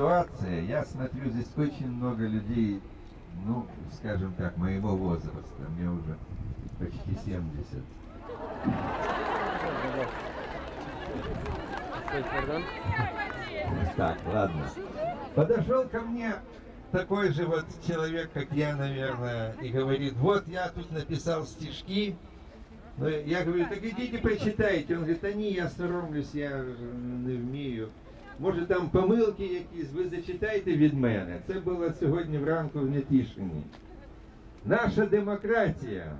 ситуация. Я смотрю, здесь очень много людей, ну, скажем так, моего возраста. Мне уже почти 70. Так, ладно. Подошел ко мне такой же вот человек, как я, наверное, и говорит, вот я тут написал стишки. Ну, я говорю, так идите почитайте. Он говорит, ні, я соромлюсь, я не вмію. Може там помилки якісь, ви зачитайте від мене. Це було сьогодні вранку в Нетішині. Наша демократія.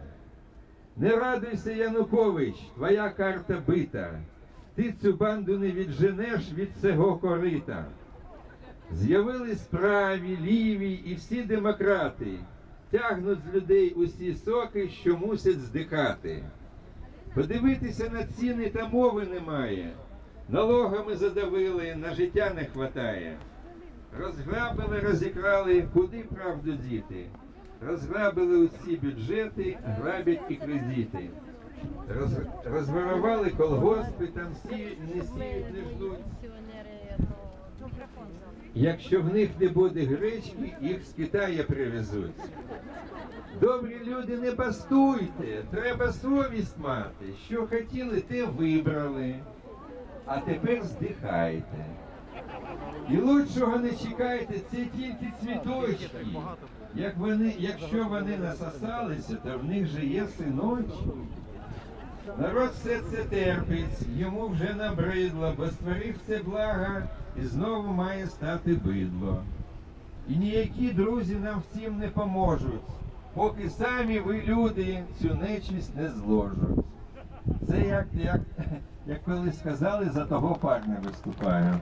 Не радуйся, Янукович, твоя карта бита. Ти цю банду не відженеш від цього корита. З'явились праві, ліві і всі демократи, тягнуть з людей усі соки, що мусять здихати. Подивитися на ціни та мови немає. Налогами задавили, на життя не хватає. Розграбили, розікрали, куди правду діти. Розграбили усі бюджети, грабять і кредити. Роз, розворовали колгоспи, там всі не сіють, не ждуть. Якщо в них не буде гречки, їх з Китаю привезуть. Добрі люди, не бастуйте, треба совість мати. Що хотіли, те вибрали. А тепер здихайте. І лучшого не чекайте, це тільки цвіточки. Як вони, якщо вони насосалися, то в них же є синочки. Народ все це терпить, йому вже набридло, бо створив це благо і знову має стати бидло. І ніякі друзі нам всім не поможуть, поки самі ви, люди, цю нечисть не зложуть. Це як, як, як колись сказали, за того парня виступаю.